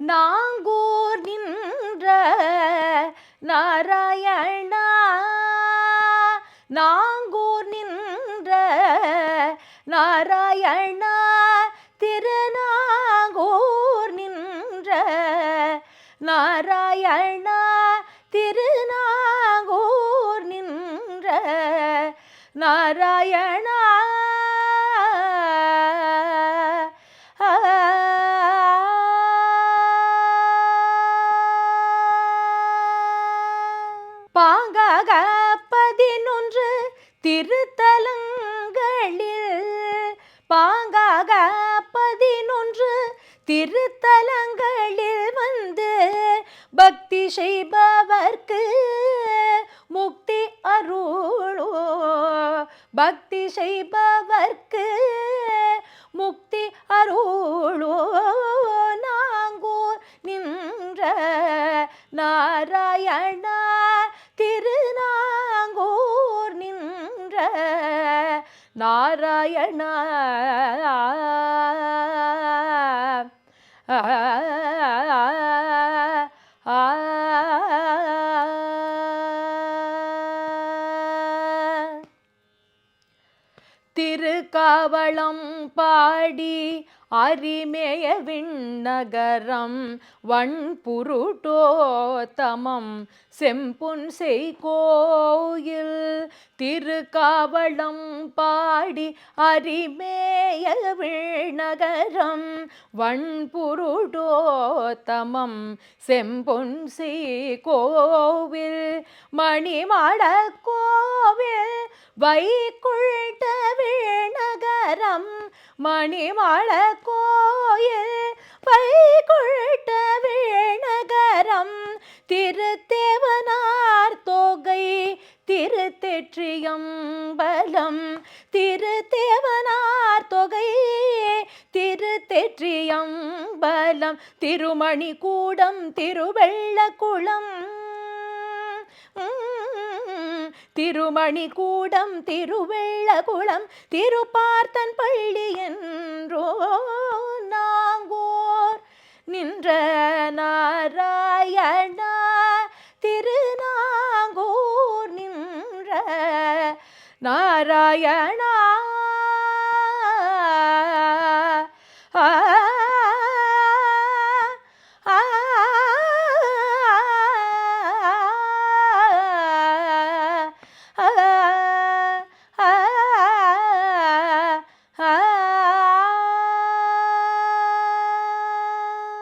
நாங்கூர் நின்ற நாராயணா நாங்கூர் நின்ற நாராயணா திருநாங்கூர் நின்ற நாராயணா திருநாங்கூர் நின்ற நாராயணா. பாங்காக பதினொன்று திருத்தலங்களில். பாங்காக பதினொன்று திருத்தலங்களில் வந்து பக்தி செய்பவர்க்கு முக்தி அருளோ. பக்தி செய்பவர்க்கு முக்தி அருளோ. நாங்கூர் நின்ற நாராயண நாராயணா. திருக்காவளம் பாடி அரிமேய விண்ணகரம் வண்புருட்டோத்தமம் செம்புன் செய்கோயில் திருக்காவளம் பாடி அரிமேய விண்ணகரம் வண்புருடோத்தமம் செம்பொன்சி கோவில் மணிமட கோவில் வைக்குள்ட விண்ணகரம் மணிமட கோயில் திருத்தெற்றியம்பலம் திருத்தேவனார் தொகை திருத்தெற்றியம்பலம் திருமணி கூடம் திருவெள்ள குளம் திருமணி கூடம் திருவெள்ளகுளம் திருப்பார்த்தன் பள்ளி என்று நாராயணா.